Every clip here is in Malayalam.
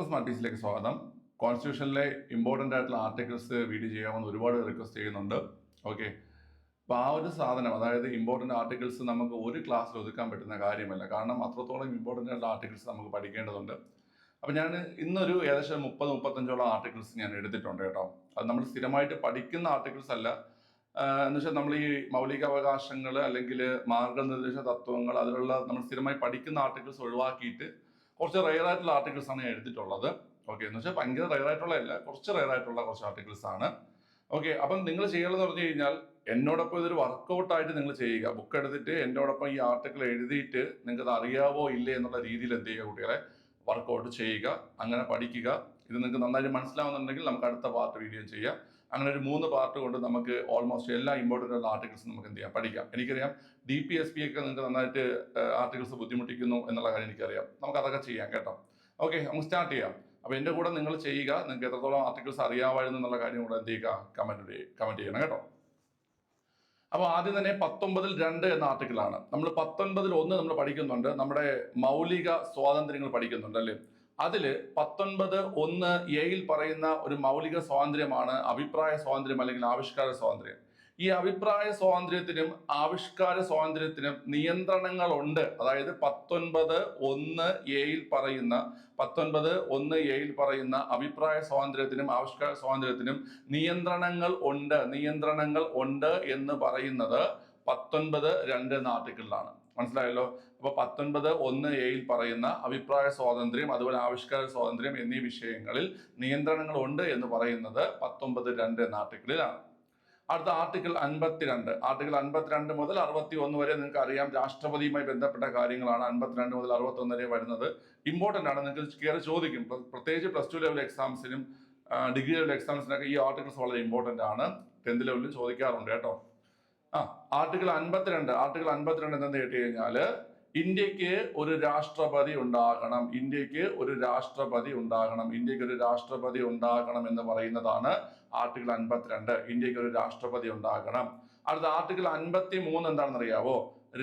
എല്ലാവർക്കും സ്മാർട്ട് പീസിലേക്ക് സ്വാഗതം. കോൺസ്റ്റിറ്റ്യൂഷനിലെ ഇമ്പോർട്ടന്റ് ആയിട്ടുള്ള ആർട്ടിക്കിൾസ് വീഡിയോ ചെയ്യാമെന്ന് ഒരുപാട് റിക്വസ്റ്റ് ചെയ്യുന്നുണ്ട്. ഓക്കെ അപ്പോൾ ആ ഒരു സാധനം അതായത് ഇമ്പോർട്ടന്റ് ആർട്ടിക്കിൾസ് നമുക്ക് ഒരു ക്ലാസ്സിൽ ഒതുക്കാൻ പറ്റുന്ന കാര്യമല്ല. കാരണം അത്രത്തോളം ഇമ്പോർട്ടന്റ് ആയിട്ടുള്ള ആർട്ടിക്കിൾസ് നമുക്ക് പഠിക്കേണ്ടതുണ്ട്. അപ്പോൾ ഞാൻ ഇന്നൊരു ഏകദേശം മുപ്പത് മുപ്പത്തഞ്ചോളം ആർട്ടിക്കിൾസ് ഞാൻ എടുത്തിട്ടുണ്ട് കേട്ടോ. അത് നമ്മൾ സ്ഥിരമായിട്ട് പഠിക്കുന്ന ആർട്ടിക്കിൾസ് അല്ല. എന്ന് വെച്ചാൽ നമ്മൾ ഈ മൗലികാവകാശങ്ങൾ അല്ലെങ്കിൽ മാർഗനിർദ്ദേശ തത്വങ്ങൾ അതിലുള്ള നമ്മൾ സ്ഥിരമായി പഠിക്കുന്ന ആർട്ടിക്കിൾസ് ഒഴിവാക്കിയിട്ട് കുറച്ച് റയർ ആയിട്ടുള്ള ആർട്ടിക്കിൾസ് ആണ് ഞാൻ എടുത്തിട്ടുള്ളത്. ഓക്കെ എന്ന് വെച്ചാൽ ഭയങ്കര റയർ ആയിട്ടുള്ള അല്ല കുറച്ച് റയർ ആയിട്ടുള്ള കുറച്ച് ആർട്ടിക്കിൾസ് ആണ്. ഓക്കെ അപ്പം നിങ്ങൾ ചെയ്യണമെന്ന് പറഞ്ഞു കഴിഞ്ഞാൽ എന്നോടൊപ്പം ഇതൊരു വർക്കൗട്ട് ആയിട്ട് നിങ്ങൾ ചെയ്യുക. ബുക്ക് എടുത്തിട്ട് എന്നോടൊപ്പം ഈ ആർട്ടിക്കിൾ എഴുതിയിട്ട് നിങ്ങൾക്ക് അത് അറിയാവോ ഇല്ലേ എന്നുള്ള രീതിയിൽ എന്ത് ചെയ്യുക കുട്ടികളെ? വർക്കൗട്ട് ചെയ്യുക അങ്ങനെ പഠിക്കുക. ഇത് നിങ്ങൾക്ക് നന്നായിട്ട് മനസ്സിലാവുന്നുണ്ടെങ്കിൽ നമുക്ക് അടുത്ത പാർട്ട് വീഡിയോ ചെയ്യാം. അങ്ങനെ ഒരു മൂന്ന് പാർട്ട് കൊണ്ട് നമുക്ക് ഓൾമോസ്റ്റ് എല്ലാ ഇമ്പോർട്ടന്റ് ഉള്ള ആർട്ടിക്കിൾസും നമുക്ക് എന്ത് ചെയ്യാം? പഠിക്കാം. എനിക്കറിയാം ഡി പി എസ് പി ഒക്കെ നിങ്ങൾക്ക് നന്നായിട്ട് ആർട്ടിക്കിൾസ് ബുദ്ധിമുട്ടിക്കുന്നു എന്നുള്ള കാര്യം എനിക്കറിയാം. നമുക്ക് അതൊക്കെ ചെയ്യാം കേട്ടോ. ഓക്കെ നമുക്ക് സ്റ്റാർട്ട് ചെയ്യാം. അപ്പോൾ എന്റെ കൂടെ നിങ്ങൾ ചെയ്യുക. നിങ്ങൾക്ക് എത്രത്തോളം ആർട്ടിക്കിൾസ് അറിയാമായിരുന്നു എന്നുള്ള കാര്യം കൂടെ എന്ത് ചെയ്യുക? കമന്റ് കമന്റ് ചെയ്യണം കേട്ടോ. അപ്പോൾ ആദ്യം തന്നെ പത്തൊമ്പതിൽ രണ്ട് എന്ന ആർട്ടിക്കിളാണ് നമ്മൾ പത്തൊൻപതിൽ ഒന്ന് നമ്മൾ പഠിക്കുന്നുണ്ട്. നമ്മുടെ മൗലിക സ്വാതന്ത്ര്യങ്ങൾ പഠിക്കുന്നുണ്ട് അല്ലേ? അതിൽ പത്തൊൻപത് ഒന്ന് എയിൽ പറയുന്ന ഒരു മൗലിക സ്വാതന്ത്ര്യമാണ് അഭിപ്രായ സ്വാതന്ത്ര്യം അല്ലെങ്കിൽ ആവിഷ്കാര സ്വാതന്ത്ര്യം. ഈ അഭിപ്രായ സ്വാതന്ത്ര്യത്തിനും ആവിഷ്കാര സ്വാതന്ത്ര്യത്തിനും നിയന്ത്രണങ്ങളുണ്ട് അതായത് പത്തൊൻപത് ഒന്ന് എയിൽ പറയുന്ന പത്തൊൻപത് ഒന്ന് എയിൽ പറയുന്ന അഭിപ്രായ സ്വാതന്ത്ര്യത്തിനും ആവിഷ്കാര സ്വാതന്ത്ര്യത്തിനും നിയന്ത്രണങ്ങൾ ഉണ്ട്. നിയന്ത്രണങ്ങൾ ഉണ്ട് എന്ന് പറയുന്നത് പത്തൊൻപത് രണ്ട് ആർട്ടിക്കിളിലാണ് മനസ്സിലായല്ലോ? അപ്പൊ പത്തൊൻപത് ഒന്ന് എയിൽ പറയുന്ന അഭിപ്രായ സ്വാതന്ത്ര്യം അതുപോലെ ആവിഷ്കാര സ്വാതന്ത്ര്യം എന്നീ വിഷയങ്ങളിൽ നിയന്ത്രണങ്ങൾ ഉണ്ട് എന്ന് പറയുന്നത് പത്തൊമ്പത് രണ്ട് എന്ന ആർട്ടിക്കിളിലാണ്. അടുത്ത ആർട്ടിക്കിൾ അൻപത്തിരണ്ട്. ആർട്ടിക്കിൾ അൻപത്തിരണ്ട് മുതൽ അറുപത്തി ഒന്ന് വരെ നിങ്ങൾക്ക് അറിയാം രാഷ്ട്രപതിയുമായി ബന്ധപ്പെട്ട കാര്യങ്ങളാണ് അൻപത്തിരണ്ട് മുതൽ അറുപത്തി ഒന്ന് വരെ വരുന്നത്. ഇമ്പോർട്ടന്റ് ആണ്. നിങ്ങൾക്ക് കയറി ചോദിക്കും. പ്ര- പ്രത്യേകിച്ച് പ്ലസ് ടു ലെവൽ എക്സാംസിനും ഡിഗ്രി ലെവൽ എക്സാംസിനൊക്കെ ഈ ആർട്ടിക്കിൾസ് വളരെ ഇമ്പോർട്ടന്റ് ആണ്. ടെൻത്ത് ലെവലിൽ ചോദിക്കാറുണ്ട് കേട്ടോ. ആ ആർട്ടിക്കിൾ അൻപത്തിരണ്ട് ആർട്ടിക്കിൾ അൻപത്തിരണ്ട് എന്തെന്ന് കേട്ട് കഴിഞ്ഞാൽ ഇന്ത്യയ്ക്ക് ഒരു രാഷ്ട്രപതി ഉണ്ടാകണം ഇന്ത്യയ്ക്ക് ഒരു രാഷ്ട്രപതി ഉണ്ടാകണം ഇന്ത്യയ്ക്ക് ഒരു രാഷ്ട്രപതി ഉണ്ടാകണം എന്ന് പറയുന്നതാണ് ആർട്ടിക്കിൾ അൻപത്തിരണ്ട് ഇന്ത്യയ്ക്ക് ഒരു രാഷ്ട്രപതി ഉണ്ടാകണം. അടുത്ത ആർട്ടിക്കിൾ അൻപത്തി മൂന്ന് എന്താണെന്ന് അറിയാവോ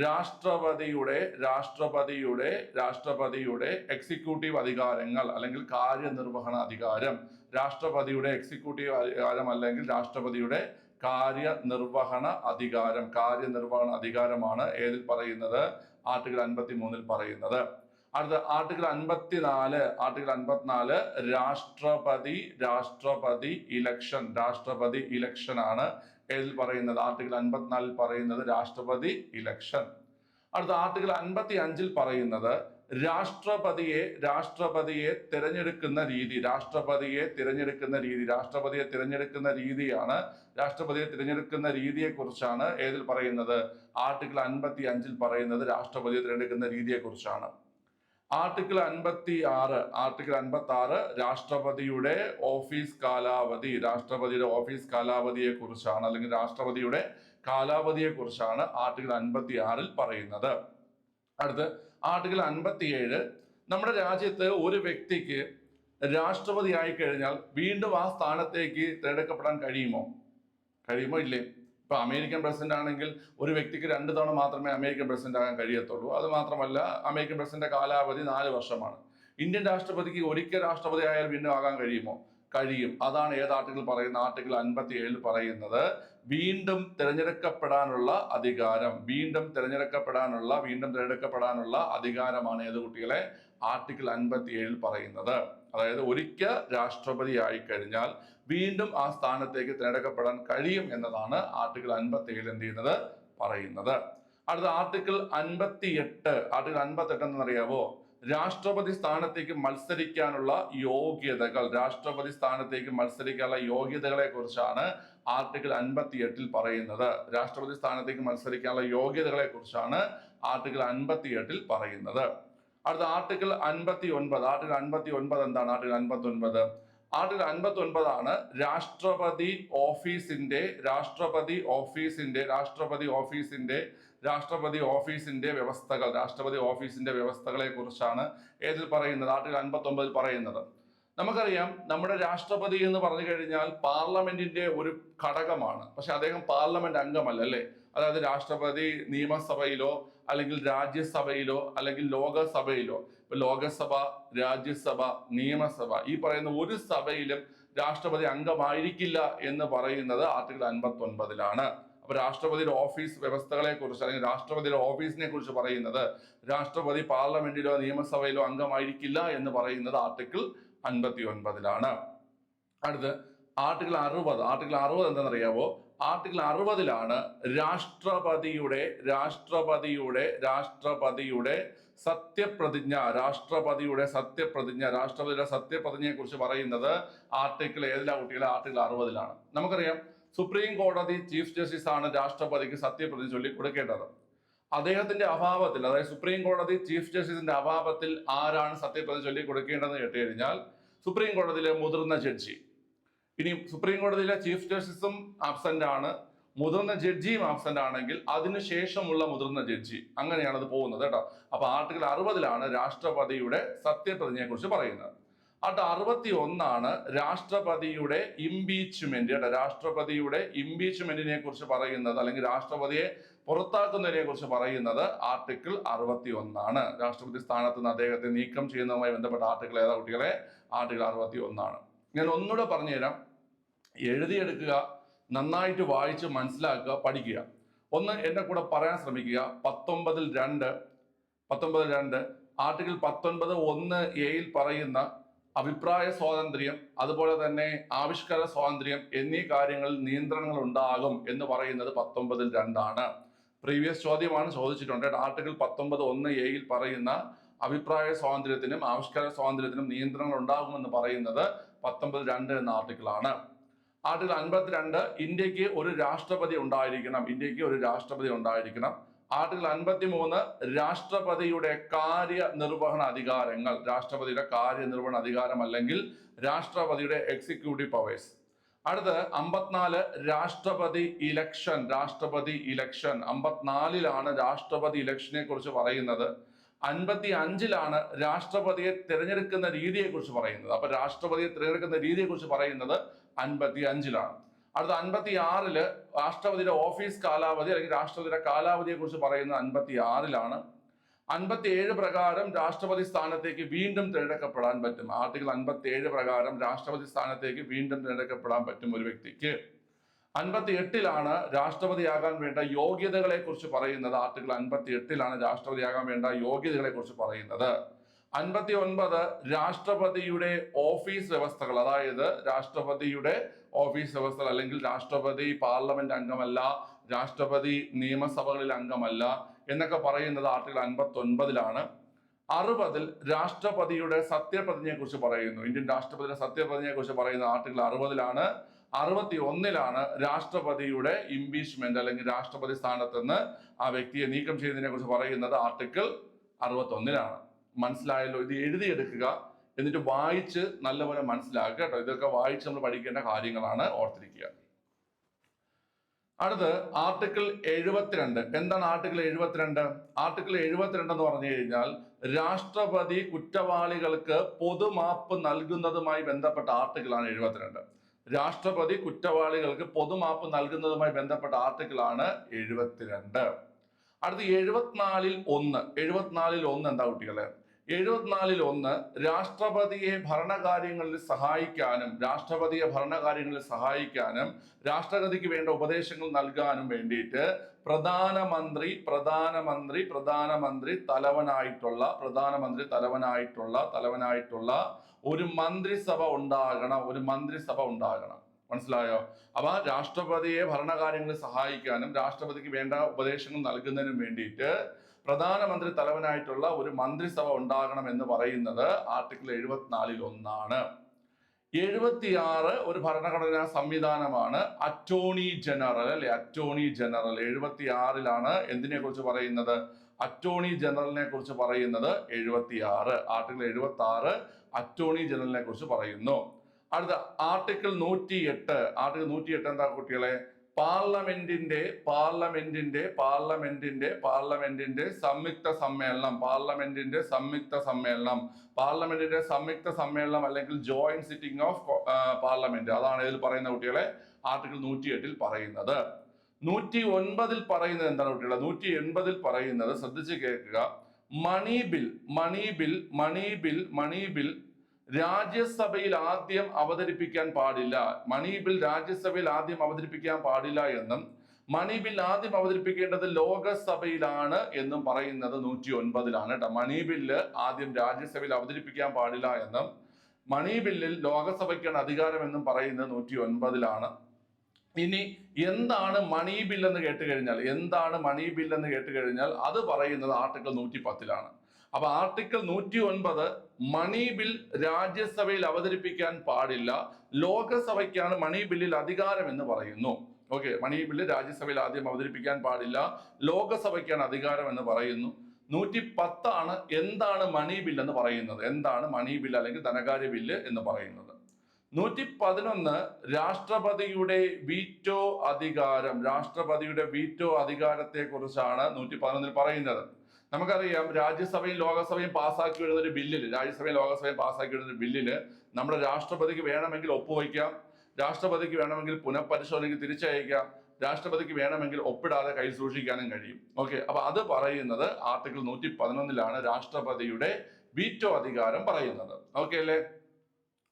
രാഷ്ട്രപതിയുടെ രാഷ്ട്രപതിയുടെ രാഷ്ട്രപതിയുടെ എക്സിക്യൂട്ടീവ് അധികാരങ്ങൾ അല്ലെങ്കിൽ കാര്യനിർവഹണ അധികാരം. രാഷ്ട്രപതിയുടെ എക്സിക്യൂട്ടീവ് അധികാരം അല്ലെങ്കിൽ രാഷ്ട്രപതിയുടെ കാര്യനിർവഹണ അധികാരം കാര്യനിർവഹണ അധികാരമാണ് ഏതിൽ പറയുന്നത്? ആർട്ടിക്കിൾ അൻപത്തി മൂന്നിൽ പറയുന്നത്. അടുത്ത ആർട്ടിക്കിൾ അൻപത്തിനാല് ആർട്ടിക്കിൾ അൻപത്തിനാല് രാഷ്ട്രപതി രാഷ്ട്രപതി ഇലക്ഷൻ രാഷ്ട്രപതി ഇലക്ഷൻ ആണ് ഏതിൽ പറയുന്നത്? ആർട്ടിക്കിൾ അൻപത്തിനാലിൽ പറയുന്നത് രാഷ്ട്രപതി ഇലക്ഷൻ. അടുത്ത ആർട്ടിക്കിൾ അൻപത്തി അഞ്ചിൽ പറയുന്നത് രാഷ്ട്രപതിയെ രാഷ്ട്രപതിയെ തിരഞ്ഞെടുക്കുന്ന രീതി രാഷ്ട്രപതിയെ തിരഞ്ഞെടുക്കുന്ന രീതി രാഷ്ട്രപതിയെ തിരഞ്ഞെടുക്കുന്ന രീതിയാണ് രാഷ്ട്രപതിയെ തിരഞ്ഞെടുക്കുന്ന രീതിയെക്കുറിച്ചാണ് ഏതിൽ പറയുന്നത്? ആർട്ടിക്കിൾ അൻപത്തി അഞ്ചിൽ പറയുന്നത് രാഷ്ട്രപതിയെ തിരഞ്ഞെടുക്കുന്ന രീതിയെക്കുറിച്ചാണ്. ആർട്ടിക്കിൾ അൻപത്തി ആറ് ആർട്ടിക്കിൾ അൻപത്തി ആറ് രാഷ്ട്രപതിയുടെ ഓഫീസ് കാലാവധി രാഷ്ട്രപതിയുടെ ഓഫീസ് കാലാവധിയെ കുറിച്ചാണ് അല്ലെങ്കിൽ രാഷ്ട്രപതിയുടെ കാലാവധിയെ കുറിച്ചാണ് ആർട്ടിക്കിൾ അൻപത്തി ആറിൽ പറയുന്നത്. അടുത്ത് ആർട്ടിക്കിൾ അൻപത്തിയേഴ്. നമ്മുടെ രാജ്യത്ത് ഒരു വ്യക്തിക്ക് രാഷ്ട്രപതി ആയി കഴിഞ്ഞാൽ വീണ്ടും ആ സ്ഥാനത്തേക്ക് തിരഞ്ഞെടുക്കപ്പെടാൻ കഴിയുമോ? കഴിയുമോ ഇല്ലേ? ഇപ്പൊ അമേരിക്കൻ പ്രസിഡന്റ് ആണെങ്കിൽ ഒരു വ്യക്തിക്ക് രണ്ട് തവണ മാത്രമേ അമേരിക്കൻ പ്രസിഡന്റ് ആകാൻ കഴിയത്തുള്ളൂ. അത് മാത്രമല്ല അമേരിക്കൻ പ്രസിഡന്റ് കാലാവധി നാല് വർഷമാണ്. ഇന്ത്യൻ രാഷ്ട്രപതിക്ക് ഒരിക്കൽ രാഷ്ട്രപതി ആയാൽ വീണ്ടും ആകാൻ കഴിയുമോ? കഴിയും. അതാണ് ഏത് ആർട്ടിക്കിൾ പറയുന്ന ആർട്ടിക്കിൾ അൻപത്തി ഏഴിൽ പറയുന്നത്. വീണ്ടും തിരഞ്ഞെടുക്കപ്പെടാനുള്ള അധികാരം വീണ്ടും തിരഞ്ഞെടുക്കപ്പെടാനുള്ള വീണ്ടും തിരഞ്ഞെടുക്കപ്പെടാനുള്ള അധികാരമാണ് ഏത് കുട്ടികളെ? ആർട്ടിക്കിൾ അൻപത്തി ഏഴിൽ പറയുന്നത്. അതായത് ഒരിക്കൽ രാഷ്ട്രപതി ആയി കഴിഞ്ഞാൽ വീണ്ടും ആ സ്ഥാനത്തേക്ക് തിരഞ്ഞെടുക്കപ്പെടാൻ കഴിയും എന്നതാണ് ആർട്ടിക്കിൾ അൻപത്തി ഏഴിൽ എന്ത് ചെയ്യുന്നത്? പറയുന്നത്. അടുത്ത ആർട്ടിക്കിൾ അൻപത്തി എട്ട് ആർട്ടിക്കിൾ അൻപത്തി എട്ട് എന്നറിയാവോ? രാഷ്ട്രപതി സ്ഥാനത്തേക്ക് മത്സരിക്കാനുള്ള യോഗ്യതകൾ രാഷ്ട്രപതി സ്ഥാനത്തേക്ക് മത്സരിക്കാനുള്ള യോഗ്യതകളെ കുറിച്ചാണ് ആർട്ടിക്കിൾ അൻപത്തി എട്ടിൽ പറയുന്നത്. രാഷ്ട്രപതി സ്ഥാനത്തേക്ക് മത്സരിക്കാനുള്ള യോഗ്യതകളെ കുറിച്ചാണ് ആർട്ടിക്കിൾ അൻപത്തി എട്ടിൽ പറയുന്നത്. അടുത്ത ആർട്ടിക്കിൾ അൻപത്തി ഒൻപത് ആർട്ടിക്കിൾ അൻപത്തി ഒൻപത് എന്താണ്? ആർട്ടിക്കിൾ അൻപത്തി ഒൻപത് ആർട്ടിക്കിൾ അൻപത്തി ഒൻപതാണ് രാഷ്ട്രപതി ഓഫീസിന്റെ രാഷ്ട്രപതി ഓഫീസിന്റെ രാഷ്ട്രപതി ഓഫീസിന്റെ രാഷ്ട്രപതി ഓഫീസിന്റെ വ്യവസ്ഥകൾ രാഷ്ട്രപതി ഓഫീസിന്റെ വ്യവസ്ഥകളെ കുറിച്ചാണ് ഏതിൽ പറയുന്നത്? ആർട്ടിക്കിൾ അൻപത്തി ഒമ്പതിൽ പറയുന്നത്. നമുക്കറിയാം നമ്മുടെ രാഷ്ട്രപതി എന്ന് പറഞ്ഞു കഴിഞ്ഞാൽ പാർലമെന്റിന്റെ ഒരു ഘടകമാണ്. പക്ഷെ അദ്ദേഹം പാർലമെന്റ് അംഗമല്ല അല്ലേ? അതായത് രാഷ്ട്രപതി നിയമസഭയിലോ അല്ലെങ്കിൽ രാജ്യസഭയിലോ അല്ലെങ്കിൽ ലോകസഭയിലോ. ഇപ്പൊ ലോകസഭ രാജ്യസഭ നിയമസഭ ഈ പറയുന്ന ഒരു സഭയിലും രാഷ്ട്രപതി അംഗമായിരിക്കില്ല എന്ന് പറയുന്നത് ആർട്ടിക്കിൾ അൻപത്തി ഒൻപതിലാണ് അപ്പൊ രാഷ്ട്രപതിയുടെ ഓഫീസ് വ്യവസ്ഥകളെ കുറിച്ച് അല്ലെങ്കിൽ രാഷ്ട്രപതിയുടെ ഓഫീസിനെ കുറിച്ച് പറയുന്നത് രാഷ്ട്രപതി പാർലമെന്റിലോ നിയമസഭയിലോ അംഗമായിരിക്കില്ല എന്ന് പറയുന്നത് ആർട്ടിക്കിൾ അൻപത്തി ഒൻപതിലാണ് അടുത്ത് ആർട്ടിക്കിൾ അറുപത് ആർട്ടിക്കിൾ അറുപത് എന്താണെന്നറിയാമോ ആർട്ടിക്കിൾ അറുപതിലാണ് രാഷ്ട്രപതിയുടെ രാഷ്ട്രപതിയുടെ രാഷ്ട്രപതിയുടെ സത്യപ്രതിജ്ഞ രാഷ്ട്രപതിയുടെ സത്യപ്രതിജ്ഞ രാഷ്ട്രപതിയുടെ സത്യപ്രതിജ്ഞയെ കുറിച്ച് പറയുന്നത് ആർട്ടിക്കിൾ ഏതിലാ കുട്ടികളെ? ആർട്ടിക്കിൾ അറുപതിലാണ്. നമുക്കറിയാം സുപ്രീം കോടതി ചീഫ് ജസ്റ്റിസ് ആണ് രാഷ്ട്രപതിക്ക് സത്യപ്രതിജ്ഞ ചൊല്ലി കൊടുക്കേണ്ടത്. അദ്ദേഹത്തിന്റെ അഭാവത്തിൽ അതായത് സുപ്രീം കോടതി ചീഫ് ജസ്റ്റിസിന്റെ അഭാവത്തിൽ ആരാണ് സത്യപ്രതിജ്ഞ ചൊല്ലി കൊടുക്കേണ്ടതെന്ന് കേട്ടുകഴിഞ്ഞാൽ സുപ്രീം കോടതിയിലെ മുതിർന്ന ജഡ്ജി ഇനി സുപ്രീം കോടതിയിലെ ചീഫ് ജസ്റ്റിസും ആബ്സെന്റ് ആണ്. മുതിർന്ന ജഡ്ജിയും ആബ്സെന്റ് ആണെങ്കിൽ അതിനുശേഷമുള്ള മുതിർന്ന ജഡ്ജി അങ്ങനെയാണ് അത് പോകുന്നത് കേട്ടോ. അപ്പൊ ആർട്ടിക്കിൾ അറുപതിലാണ് രാഷ്ട്രപതിയുടെ സത്യപ്രതിജ്ഞയെ കുറിച്ച് പറയുന്നത്. ആട്ട് അറുപത്തി ഒന്നാണ് രാഷ്ട്രപതിയുടെ ഇംപീച്ച്മെന്റ് കേട്ടോ. രാഷ്ട്രപതിയുടെ ഇംപീച്ച്മെന്റിനെ കുറിച്ച് പറയുന്നത് അല്ലെങ്കിൽ രാഷ്ട്രപതിയെ പുറത്താക്കുന്നതിനെ കുറിച്ച് പറയുന്നത് ആർട്ടിക്കിൾ അറുപത്തി ഒന്നാണ് രാഷ്ട്രപതി സ്ഥാനത്ത് നിന്ന് അദ്ദേഹത്തെ നീക്കം ചെയ്യുന്നതുമായി ബന്ധപ്പെട്ട ആർട്ടിക്കിൾ ഏതാ കുട്ടികളെ? ആർട്ടിക്കിൾ അറുപത്തി ഒന്നാണ് ഞാൻ ഒന്നുകൂടെ പറഞ്ഞുതരാം. എഴുതിയെടുക്കുക നന്നായിട്ട് വായിച്ച് മനസ്സിലാക്കുക പഠിക്കുക. ഒന്ന് എന്റെ കൂടെ പറയാൻ ശ്രമിക്കുക. പത്തൊമ്പതിൽ രണ്ട് പത്തൊമ്പതിൽ രണ്ട് ആർട്ടിക്കിൾ പത്തൊൻപത് ഒന്ന് എയിൽ പറയുന്ന അഭിപ്രായ സ്വാതന്ത്ര്യം അതുപോലെ തന്നെ ആവിഷ്കാര സ്വാതന്ത്ര്യം എന്നീ കാര്യങ്ങളിൽ നിയന്ത്രണങ്ങൾ ഉണ്ടാകും എന്ന് പറയുന്നത് പത്തൊമ്പതിൽ രണ്ടാണ്. പ്രീവിയസ് ചോദ്യമാണ് ചോദിച്ചിട്ടുണ്ട്. ആർട്ടിക്കിൾ പത്തൊമ്പത് ഒന്ന് എയിൽ പറയുന്ന അഭിപ്രായ സ്വാതന്ത്ര്യത്തിനും ആവിഷ്കാര സ്വാതന്ത്ര്യത്തിനും നിയന്ത്രണങ്ങൾ ഉണ്ടാകുമെന്ന് പറയുന്നത് പത്തൊമ്പത് രണ്ട് എന്ന ആർട്ടിക്കിളാണ്. ആർട്ടിക്കിൾ അൻപത്തിരണ്ട് ഇന്ത്യയ്ക്ക് ഒരു രാഷ്ട്രപതി ഉണ്ടായിരിക്കണം. ഇന്ത്യയ്ക്ക് ഒരു രാഷ്ട്രപതി ഉണ്ടായിരിക്കണം. ആർട്ടിക്കിൾ അൻപത്തി മൂന്ന് രാഷ്ട്രപതിയുടെ കാര്യനിർവഹണ അധികാരങ്ങൾ. രാഷ്ട്രപതിയുടെ കാര്യനിർവഹണ അധികാരം അല്ലെങ്കിൽ രാഷ്ട്രപതിയുടെ എക്സിക്യൂട്ടീവ് പവേഴ്സ് അടുത്ത് അമ്പത്തിനാല് രാഷ്ട്രപതി ഇലക്ഷൻ രാഷ്ട്രപതി ഇലക്ഷൻ അമ്പത്തിനാലിലാണ് രാഷ്ട്രപതി ഇലക്ഷനെ കുറിച്ച് പറയുന്നത്. അൻപത്തി അഞ്ചിലാണ് രാഷ്ട്രപതിയെ തിരഞ്ഞെടുക്കുന്ന രീതിയെക്കുറിച്ച് പറയുന്നത്. അപ്പൊ രാഷ്ട്രപതിയെ തിരഞ്ഞെടുക്കുന്ന രീതിയെക്കുറിച്ച് പറയുന്നത് അൻപത്തി അഞ്ചിലാണ് അടുത്ത അൻപത്തി ആറിൽ രാഷ്ട്രപതിയുടെ ഓഫീസ് കാലാവധി അല്ലെങ്കിൽ രാഷ്ട്രപതിയുടെ കാലാവധിയെ കുറിച്ച് പറയുന്ന അൻപത്തി ആറിലാണ് അൻപത്തി ഏഴ് പ്രകാരം രാഷ്ട്രപതി സ്ഥാനത്തേക്ക് വീണ്ടും തിരഞ്ഞെടുക്കപ്പെടാൻ പറ്റും. ആർട്ടിക്കിൾ അൻപത്തി ഏഴ് പ്രകാരം രാഷ്ട്രപതി സ്ഥാനത്തേക്ക് വീണ്ടും തിരഞ്ഞെടുക്കപ്പെടാൻ പറ്റും ഒരു വ്യക്തിക്ക്. അൻപത്തി എട്ടിലാണ് രാഷ്ട്രപതിയാകാൻ വേണ്ട യോഗ്യതകളെ കുറിച്ച് പറയുന്നത്. ആർട്ടിക്കിൾ അൻപത്തി എട്ടിലാണ് രാഷ്ട്രപതിയാകാൻ വേണ്ട യോഗ്യതകളെ കുറിച്ച് പറയുന്നത്. അൻപത്തി ഒൻപത് രാഷ്ട്രപതിയുടെ ഓഫീസ് വ്യവസ്ഥകൾ അതായത് രാഷ്ട്രപതിയുടെ ഓഫീസ് വ്യവസ്ഥകൾ അല്ലെങ്കിൽ രാഷ്ട്രപതി പാർലമെന്റ് അംഗമല്ല രാഷ്ട്രപതി നിയമസഭകളിൽ അംഗമല്ല എന്നൊക്കെ പറയുന്നത് ആർട്ടിക്കിൾ അൻപത്തി ഒൻപതിലാണ് അറുപതിൽ രാഷ്ട്രപതിയുടെ സത്യപ്രതിജ്ഞയെ കുറിച്ച് പറയുന്നു. ഇന്ത്യൻ രാഷ്ട്രപതിയുടെ സത്യപ്രതിജ്ഞയെ കുറിച്ച് പറയുന്ന ആർട്ടിക്കിൾ അറുപതിലാണ്. അറുപത്തി ഒന്നിലാണ് രാഷ്ട്രപതിയുടെ ഇംപീച്ച്മെന്റ് അല്ലെങ്കിൽ രാഷ്ട്രപതി സ്ഥാനത്ത് നിന്ന് ആ വ്യക്തിയെ നീക്കം ചെയ്യുന്നതിനെ കുറിച്ച് പറയുന്നത് ആർട്ടിക്കിൾ അറുപത്തി ഒന്നിലാണ് മനസ്സിലായല്ലോ. ഇത് എഴുതിയെടുക്കുക എന്നിട്ട് വായിച്ച് നല്ലപോലെ മനസ്സിലാക്കുക കേട്ടോ. ഇതൊക്കെ വായിച്ച് നമ്മൾ പഠിക്കേണ്ട കാര്യങ്ങളാണ് ഓർത്തിരിക്കുക. അടുത്ത് ആർട്ടിക്കിൾ എഴുപത്തിരണ്ട്. എന്താണ് ആർട്ടിക്കിൾ എഴുപത്തിരണ്ട്? ആർട്ടിക്കിൾ എഴുപത്തിരണ്ട് എന്ന് പറഞ്ഞു കഴിഞ്ഞാൽ രാഷ്ട്രപതി കുറ്റവാളികൾക്ക് പൊതുമാപ്പ് നൽകുന്നതുമായി ബന്ധപ്പെട്ട ആർട്ടിക്കിളാണ് എഴുപത്തിരണ്ട്. രാഷ്ട്രപതി കുറ്റവാളികൾക്ക് പൊതുമാപ്പ് നൽകുന്നതുമായി ബന്ധപ്പെട്ട ആർട്ടിക്കിളാണ് എഴുപത്തിരണ്ട്. അടുത്ത് എഴുപത്തിനാലിൽ ഒന്ന്. എഴുപത്തിനാലിൽ ഒന്ന് എന്താ കുട്ടികളെ? എഴുപത്തിനാലിൽ ഒന്ന് രാഷ്ട്രപതിയെ ഭരണകാര്യങ്ങളിൽ സഹായിക്കാനും രാഷ്ട്രപതിയെ ഭരണകാര്യങ്ങളിൽ സഹായിക്കാനും രാഷ്ട്രപതിക്ക് വേണ്ട ഉപദേശങ്ങൾ നൽകാനും വേണ്ടിയിട്ട് പ്രധാനമന്ത്രി പ്രധാനമന്ത്രി പ്രധാനമന്ത്രി തലവനായിട്ടുള്ള പ്രധാനമന്ത്രി തലവനായിട്ടുള്ള തലവനായിട്ടുള്ള ഒരു മന്ത്രിസഭ ഉണ്ടാകണം ഒരു മന്ത്രിസഭ ഉണ്ടാകണം. മനസ്സിലായോ? അപ്പൊ രാഷ്ട്രപതിയെ ഭരണകാര്യങ്ങളിൽ സഹായിക്കാനും രാഷ്ട്രപതിക്ക് വേണ്ട ഉപദേശങ്ങൾ നൽകുന്നതിനും വേണ്ടിയിട്ട് പ്രധാനമന്ത്രി തലവനായിട്ടുള്ള ഒരു മന്ത്രിസഭ ഉണ്ടാകണം എന്ന് പറയുന്നത് ആർട്ടിക്കിൾ എഴുപത്തിനാലിൽ ഒന്നാണ്. എഴുപത്തിയാറ് ഒരു ഭരണഘടനാ സംവിധാനമാണ്. അറ്റോർണി ജനറൽ അല്ലെ? Attorney general. എഴുപത്തിയാറിലാണ് എന്തിനെ കുറിച്ച് പറയുന്നത്? അറ്റോർണി ജനറലിനെ കുറിച്ച് പറയുന്നത് എഴുപത്തിയാറ്. ആർട്ടിക്കിൾ എഴുപത്തി ആറ് അറ്റോർണി ജനറലിനെ കുറിച്ച് പറയുന്നു. അടുത്ത ആർട്ടിക്കിൾ നൂറ്റി എട്ട് ആർട്ടിക്കിൾ നൂറ്റി എട്ട് എന്താ കുട്ടികളെ? പാർലമെന്റിന്റെ പാർലമെന്റിന്റെ പാർലമെന്റിന്റെ പാർലമെന്റിന്റെ സംയുക്ത സമ്മേളനം പാർലമെന്റിന്റെ സംയുക്ത സമ്മേളനം പാർലമെന്റിന്റെ സംയുക്ത സമ്മേളനം അല്ലെങ്കിൽ ജോയിന്റ് സിറ്റിംഗ് ഓഫ് പാർലമെന്റ് അതാണ് ഇതിൽ പറയുന്ന കുട്ടികളെ ആർട്ടിക്കിൾ നൂറ്റി എട്ടിൽ പറയുന്നത്. നൂറ്റി ഒൻപതിൽ പറയുന്നത് എന്താണ് കുട്ടികളെ? നൂറ്റി എൺപതിൽ പറയുന്നത് ശ്രദ്ധിച്ച് കേൾക്കുക. Money bill money bill money bill money bill രാജ്യസഭയിൽ ആദ്യം അവതരിപ്പിക്കാൻ പാടില്ല. മണി ബിൽ രാജ്യസഭയിൽ ആദ്യം അവതരിപ്പിക്കാൻ പാടില്ല എന്നും മണി ബിൽ ആദ്യം അവതരിപ്പിക്കേണ്ടത് ലോകസഭയിലാണ് എന്നും പറയുന്നത് നൂറ്റി ഒൻപതിലാണ് കേട്ടോ മണി ബില്ല് ആദ്യം രാജ്യസഭയിൽ അവതരിപ്പിക്കാൻ പാടില്ല എന്നും മണി ബില്ലിൽ ലോകസഭയ്ക്കാണ് അധികാരം എന്നും പറയുന്നത് നൂറ്റി ഒൻപതിലാണ് ഇനി എന്താണ് മണി ബിൽ എന്ന് കേട്ട് കഴിഞ്ഞാൽ എന്താണ് മണി ബിൽ എന്ന് കേട്ട് കഴിഞ്ഞാൽ അത് പറയുന്നത് ആർട്ടിക്കിൾ നൂറ്റി പത്തിലാണ് അപ്പൊ ആർട്ടിക്കിൾ നൂറ്റി ഒൻപത് മണി ബിൽ രാജ്യസഭയിൽ അവതരിപ്പിക്കാൻ പാടില്ല. ലോകസഭയ്ക്കാണ് മണി ബില്ലിൽ അധികാരം എന്ന് പറയുന്നു. ഓക്കെ മണി ബില്ല് രാജ്യസഭയിൽ ആദ്യം അവതരിപ്പിക്കാൻ പാടില്ല. ലോകസഭയ്ക്കാണ് അധികാരം എന്ന് പറയുന്നു. നൂറ്റി പത്താണ് എന്താണ് മണി ബിൽ എന്ന് പറയുന്നത്. എന്താണ് മണി ബിൽ അല്ലെങ്കിൽ ധനകാര്യ ബില്ല് എന്ന് പറയുന്നത്. നൂറ്റി പതിനൊന്ന് രാഷ്ട്രപതിയുടെ വീറ്റോ അധികാരം. രാഷ്ട്രപതിയുടെ വീറ്റോ അധികാരത്തെ കുറിച്ചാണ് നൂറ്റി പതിനൊന്നിൽ പറയുന്നത്. നമുക്കറിയാം രാജ്യസഭയും ലോകസഭയും പാസ്സാക്കി വരുന്ന ഒരു ബില്ലിൽ രാജ്യസഭയും ലോകസഭയും പാസ്സാക്കി വരുന്ന ഒരു ബില്ലിൽ നമ്മുടെ രാഷ്ട്രപതിക്ക് വേണമെങ്കിൽ ഒപ്പുവയ്ക്കാം രാഷ്ട്രപതിക്ക് വേണമെങ്കിൽ പുനഃപരിശോധനയ്ക്ക് തിരിച്ചയക്കാം രാഷ്ട്രപതിക്ക് വേണമെങ്കിൽ ഒപ്പിടാതെ കൈ സൂക്ഷിക്കാനും കഴിയും. ഓക്കെ അപ്പൊ അത് പറയുന്നത് ആർട്ടിക്കിൾ നൂറ്റി പതിനൊന്നിലാണ് രാഷ്ട്രപതിയുടെ വീറ്റോ അധികാരം പറയുന്നത്. ഓക്കെ അല്ലേ?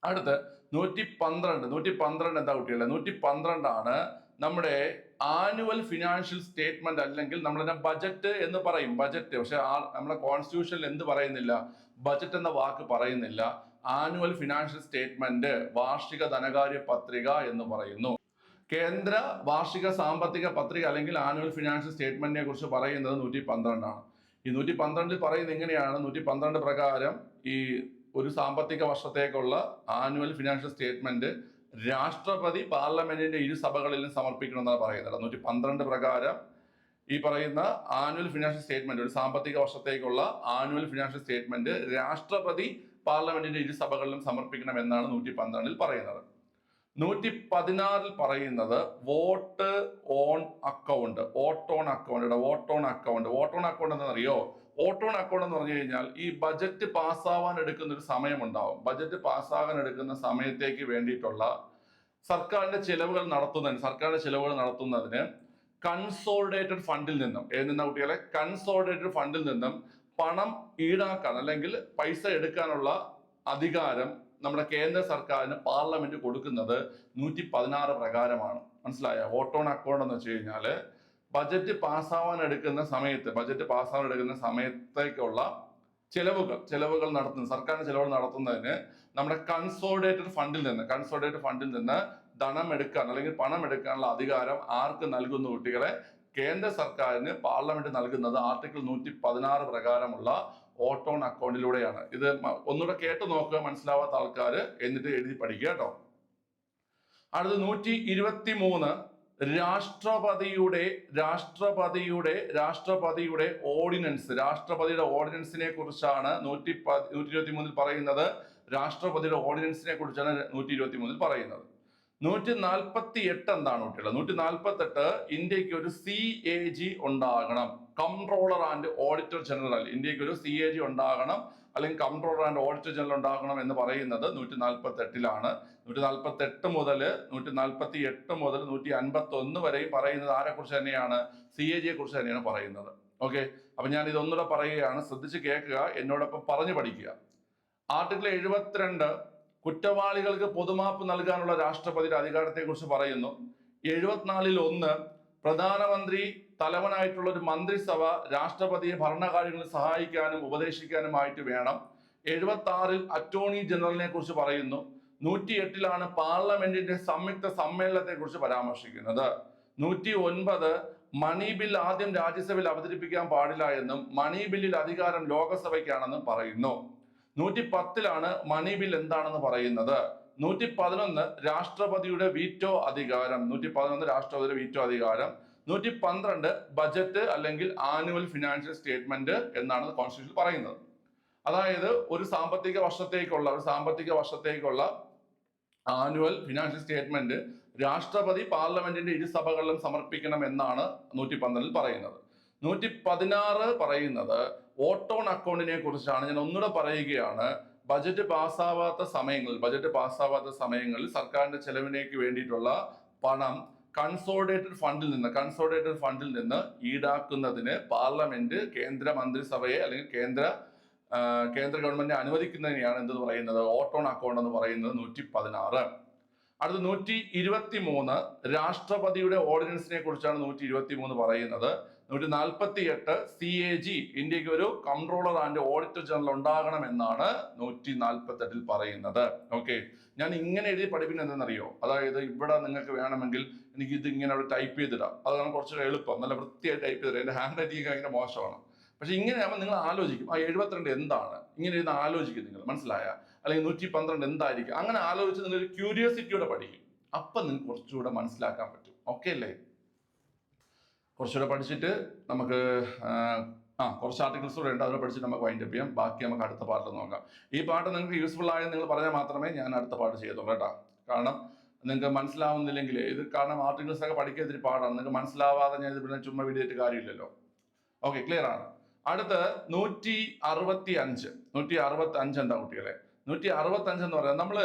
അടുത്ത് നൂറ്റി പന്ത്രണ്ട് നൂറ്റി പന്ത്രണ്ട് എന്താ കുട്ടികളെ? നൂറ്റി പന്ത്രണ്ടാണ് നമ്മുടെ ആനുവൽ ഫിനാൻഷ്യൽ സ്റ്റേറ്റ്മെന്റ് അല്ലെങ്കിൽ നമ്മളതിനെ ബജറ്റ് എന്ന് പറയും. ബജറ്റ് പക്ഷെ നമ്മുടെ കോൺസ്റ്റിറ്റ്യൂഷനിൽ എന്ത് പറയുന്നില്ല? ബജറ്റ് എന്ന വാക്ക് പറയുന്നില്ല. ആനുവൽ ഫിനാൻഷ്യൽ സ്റ്റേറ്റ്മെന്റ് വാർഷിക ധനകാര്യ പത്രിക എന്ന് പറയുന്നു. കേന്ദ്ര വാർഷിക സാമ്പത്തിക പത്രിക അല്ലെങ്കിൽ ആനുവൽ ഫിനാൻഷ്യൽ സ്റ്റേറ്റ്മെന്റിനെ കുറിച്ച് പറയുന്നത് നൂറ്റി പന്ത്രണ്ടാണ് ഈ നൂറ്റി പന്ത്രണ്ടിൽ പറയുന്നത് എങ്ങനെയാണ് നൂറ്റി പന്ത്രണ്ട് പ്രകാരം ഈ ഒരു സാമ്പത്തിക വർഷത്തേക്കുള്ള ആനുവൽ ഫിനാൻഷ്യൽ സ്റ്റേറ്റ്മെന്റ് രാഷ്ട്രപതി പാർലമെന്റിന്റെ ഇരു സഭകളിലും സമർപ്പിക്കണമെന്നാണ് പറയുന്നത്. നൂറ്റി പന്ത്രണ്ട് പ്രകാരം ഈ പറയുന്ന ആനുവൽ ഫിനാൻഷ്യൽ സ്റ്റേറ്റ്മെന്റ് ഒരു സാമ്പത്തിക വർഷത്തേക്കുള്ള ആനുവൽ ഫിനാൻഷ്യൽ സ്റ്റേറ്റ്മെന്റ് രാഷ്ട്രപതി പാർലമെന്റിന്റെ ഇരു സഭകളിലും സമർപ്പിക്കണം എന്നാണ് നൂറ്റി പന്ത്രണ്ടിൽ പറയുന്നത്. നൂറ്റി പതിനാറിൽ പറയുന്നത് vote on account vote on account vote on account vote on account എന്താണെന്നറിയോ? വോട്ട് ഓൺ അക്കൗണ്ട് എന്ന് പറഞ്ഞു കഴിഞ്ഞാൽ ഈ ബജറ്റ് പാസ്സാവാൻ എടുക്കുന്ന ഒരു സമയമുണ്ടാവും. ബജറ്റ് പാസ്സാകാൻ എടുക്കുന്ന സമയത്തേക്ക് വേണ്ടിയിട്ടുള്ള സർക്കാരിന്റെ ചിലവുകൾ നടത്തുന്നതിന് സർക്കാരിന്റെ ചിലവുകൾ നടത്തുന്നതിന് കൺസോളിഡേറ്റഡ് ഫണ്ടിൽ നിന്നും നിന്ന കുട്ടികളെ? കൺസോളിഡേറ്റഡ് ഫണ്ടിൽ നിന്നും പണം ഈടാക്കാൻ അല്ലെങ്കിൽ പൈസ എടുക്കാനുള്ള അധികാരം നമ്മുടെ കേന്ദ്ര സർക്കാരിന് പാർലമെന്റ് കൊടുക്കുന്നത് നൂറ്റി പതിനാറ് പ്രകാരമാണ്. മനസ്സിലായ? ഓട്ടോൺ അക്കൗണ്ട് എന്ന് വെച്ച് കഴിഞ്ഞാൽ ബജറ്റ് പാസ്സാവാൻ എടുക്കുന്ന സമയത്ത് ബജറ്റ് പാസ്സാവാൻ എടുക്കുന്ന സമയത്തേക്കുള്ള ചെലവുകൾ ചെലവുകൾ നടത്തുന്ന സർക്കാരിന്റെ ചെലവുകൾ നടത്തുന്നതിന് നമ്മുടെ കൺസോളിഡേറ്റഡ് ഫണ്ടിൽ നിന്ന് കൺസോളിഡേറ്റഡ് ഫണ്ടിൽ നിന്ന് ധനം എടുക്കാൻ അല്ലെങ്കിൽ പണം എടുക്കാനുള്ള അധികാരം ആർക്ക് നൽകുന്നു കുട്ടികളെ? കേന്ദ്ര സർക്കാരിന് പാർലമെന്റ് നൽകുന്നത് ആർട്ടിക്കിൾ നൂറ്റി പതിനാറ് പ്രകാരമുള്ള ഓട്ടോൺ അക്കൗണ്ടിലൂടെയാണ് ഇത് ഒന്നുകൂടെ കേട്ട് നോക്കുക മനസ്സിലാവാത്ത ആൾക്കാർ എന്നിട്ട് എഴുതി പഠിക്കുക കേട്ടോ. അടുത്ത നൂറ്റി ഇരുപത്തി മൂന്ന് രാഷ്ട്രപതിയുടെ രാഷ്ട്രപതിയുടെ രാഷ്ട്രപതിയുടെ ഓർഡിനൻസ് രാഷ്ട്രപതിയുടെ ഓർഡിനൻസിനെ കുറിച്ചാണ് നൂറ്റി നൂറ്റി ഇരുപത്തി മൂന്നിൽ പറയുന്നത്. രാഷ്ട്രപതിയുടെ ഓർഡിനൻസിനെ കുറിച്ചാണ് നൂറ്റി ഇരുപത്തി മൂന്നിൽ പറയുന്നത്. നൂറ്റി നാൽപ്പത്തി എട്ട് എന്താണ് കുട്ടികൾ നൂറ്റി നാൽപ്പത്തി എട്ട് ഇന്ത്യയ്ക്ക് ഒരു സി എ ജി ഉണ്ടാകണം. കംട്രോളർ ആൻഡ് ഓഡിറ്റർ ജനറൽ ഇന്ത്യയ്ക്ക് ഒരു സി എ ജി ഉണ്ടാകണം. അല്ലെങ്കിൽ കൺട്രോളർ ആൻഡ് ഓഡിറ്റർ ജനറൽ ഉണ്ടാകണം എന്ന് പറയുന്നത് നൂറ്റി നാൽപ്പത്തി എട്ടിലാണ് നൂറ്റി നാൽപ്പത്തി എട്ട് മുതൽ നൂറ്റി നാൽപ്പത്തി എട്ട് മുതൽ നൂറ്റി അൻപത്തി ഒന്ന് വരെയും പറയുന്നത് ആരെ കുറിച്ച് തന്നെയാണ് സി എ ജിയെ കുറിച്ച് തന്നെയാണ് പറയുന്നത്. ഓക്കെ അപ്പൊ ഞാൻ ഇതൊന്നുകൂടെ പറയുകയാണ്. ശ്രദ്ധിച്ച് കേൾക്കുക. എന്നോടൊപ്പം പറഞ്ഞു പഠിക്കുക. ആർട്ടിക്കിൾ എഴുപത്തിരണ്ട് കുറ്റവാളികൾക്ക് പൊതുമാപ്പ് നൽകാനുള്ള രാഷ്ട്രപതിയുടെ അധികാരത്തെക്കുറിച്ച് പറയുന്നു. എഴുപത്തിനാലിൽ ഒന്ന് പ്രധാനമന്ത്രി തലവനായിട്ടുള്ള ഒരു മന്ത്രിസഭ രാഷ്ട്രപതിയെ ഭരണകാര്യങ്ങളിൽ സഹായിക്കാനും ഉപദേശിക്കാനുമായിട്ട് വേണം. എഴുപത്തി ആറിൽ അറ്റോർണി ജനറലിനെ കുറിച്ച് പറയുന്നു. നൂറ്റി എട്ടിലാണ് പാർലമെന്റിന്റെ സംയുക്ത സമ്മേളനത്തെ കുറിച്ച് പരാമർശിക്കുന്നത്. നൂറ്റി ഒൻപത് മണി ബിൽ ആദ്യം രാജ്യസഭയിൽ അവതരിപ്പിക്കാൻ പാടില്ല എന്നും മണി ബില്ലിൽ അധികാരം ലോകസഭയ്ക്കാണെന്നും പറയുന്നു. നൂറ്റി പത്തിലാണ് മണി ബിൽ എന്താണെന്ന് പറയുന്നത്. നൂറ്റി പതിനൊന്ന് രാഷ്ട്രപതിയുടെ വീറ്റോ അധികാരം. നൂറ്റി പതിനൊന്ന് രാഷ്ട്രപതിയുടെ വീറ്റോ അധികാരം. നൂറ്റി പന്ത്രണ്ട് ബജറ്റ് അല്ലെങ്കിൽ ആനുവൽ ഫിനാൻഷ്യൽ സ്റ്റേറ്റ്മെന്റ് എന്നാണ് കോൺസ്റ്റിറ്റ്യൂഷൻ പറയുന്നത്. അതായത് ഒരു സാമ്പത്തിക വർഷത്തേക്കുള്ള ഒരു സാമ്പത്തിക വർഷത്തേക്കുള്ള ആനുവൽ ഫിനാൻഷ്യൽ സ്റ്റേറ്റ്മെന്റ് രാഷ്ട്രപതി പാർലമെന്റിന്റെ ഇരു സഭകളിലും സമർപ്പിക്കണം എന്നാണ് നൂറ്റി പന്ത്രണ്ടിൽ പറയുന്നത്. നൂറ്റി പതിനാറ് പറയുന്നത് ഓട്ടോൺ അക്കൗണ്ടിനെ കുറിച്ചാണ്. ഞാൻ ഒന്നുകൂടെ പറയുകയാണ്. ബജറ്റ് പാസ്സാവാത്ത സമയങ്ങളിൽ ബജറ്റ് പാസ്സാവാത്ത സമയങ്ങളിൽ സർക്കാരിന്റെ ചെലവിനേക്ക് വേണ്ടിയിട്ടുള്ള പണം കൺസോളിഡേറ്റഡ് ഫണ്ടിൽ നിന്ന് കൺസോളിഡേറ്റഡ് ഫണ്ടിൽ നിന്ന് ഈടാക്കുന്നതിന് പാർലമെന്റ് കേന്ദ്ര മന്ത്രിസഭയെ അല്ലെങ്കിൽ കേന്ദ്ര കേന്ദ്ര ഗവൺമെന്റ് അനുവദിക്കുന്നതിനെയാണ് എന്ത് പറയുന്നത്? ഓട്ടോൺ അക്കൗണ്ട് എന്ന് പറയുന്നത് നൂറ്റി പതിനാറ് അടുത്ത നൂറ്റി ഇരുപത്തി മൂന്ന് രാഷ്ട്രപതിയുടെ ഓർഡിനൻസിനെ കുറിച്ചാണ് നൂറ്റി ഇരുപത്തി മൂന്ന് പറയുന്നത്. നൂറ്റി നാൽപ്പത്തി എട്ട് സി എ ജി ഇന്ത്യയ്ക്ക് ഒരു കൺട്രോളർ ആൻഡ് ഓഡിറ്റർ ജനറൽ ഉണ്ടാകണം എന്നാണ് നൂറ്റി നാൽപ്പത്തി എട്ടിൽ പറയുന്നത്. ഓക്കെ ഞാൻ ഇങ്ങനെ എഴുതി പഠിപ്പിക്കുന്നത് എന്തെന്നറിയോ? അതായത് ഇവിടെ നിങ്ങൾക്ക് വേണമെങ്കിൽ എനിക്ക് ഇത് ഇങ്ങനെ അവിടെ ടൈപ്പ് ചെയ്തിടാം. അതാണ് കുറച്ചുകൂടെ എളുപ്പം. നല്ല വൃത്തിയായി ടൈപ്പ് ചെയ്തിടാം. എന്റെ ഹാൻഡ് റൈറ്റിംഗ് ഭയങ്കര മോശമാണ്. പക്ഷെ ഇങ്ങനെ ആകുമ്പോൾ നിങ്ങൾ ആലോചിക്കും. ആ എഴുപത്തിരണ്ട് എന്താണ്? ഇങ്ങനെ ഇരുന്ന് ആലോചിക്കും നിങ്ങൾ. മനസ്സിലായ? അല്ലെങ്കിൽ നൂറ്റി പന്ത്രണ്ട് എന്തായിരിക്കും? അങ്ങനെ ആലോചിച്ച് നിങ്ങൾ ഒരു ക്യൂരിയോസിറ്റിയോടെ പഠിക്കും. അപ്പം നിങ്ങൾക്ക് കുറച്ചുകൂടെ മനസ്സിലാക്കാൻ പറ്റും. ഓക്കെ അല്ലേ? കുറച്ചുകൂടെ പഠിച്ചിട്ട് നമുക്ക് ആ, കുറച്ച് ആർട്ടിക്കിൾസ് കൂടെ ഉണ്ട്. അതിനെ പഠിച്ചിട്ട് നമുക്ക് വൈൻഡപ്പ് ചെയ്യാം. ബാക്കി നമുക്ക് അടുത്ത പാട്ടിൽ നോക്കാം. ഈ പാട്ട് നിങ്ങൾക്ക് യൂസ്ഫുൾ ആയെന്ന് നിങ്ങൾ പറഞ്ഞാൽ മാത്രമേ ഞാൻ അടുത്ത പാട്ട് ചെയ്യത്തുള്ളൂ കേട്ടോ. കാരണം നിങ്ങൾക്ക് മനസ്സിലാവുന്നില്ലെങ്കിൽ ഇത് കാരണം ആർട്ടിക്കിൾസ് ഒക്കെ പഠിക്കാൻ ഇത്തിരി പാടാണ്. നിങ്ങൾക്ക് മനസ്സിലാവാതെ ഞാൻ ഇത് പിന്നെ ചുമ്മാ വീടിയിട്ട് കാര്യമില്ലല്ലോ. ഓക്കെ ക്ലിയർ ആണ്. അടുത്ത് നൂറ്റി അറുപത്തി അഞ്ച് നൂറ്റി അറുപത്തി അഞ്ച് എന്താ കുട്ടികളെ? നൂറ്റി അറുപത്തി അഞ്ച് എന്ന് പറയുന്നത് നമ്മൾ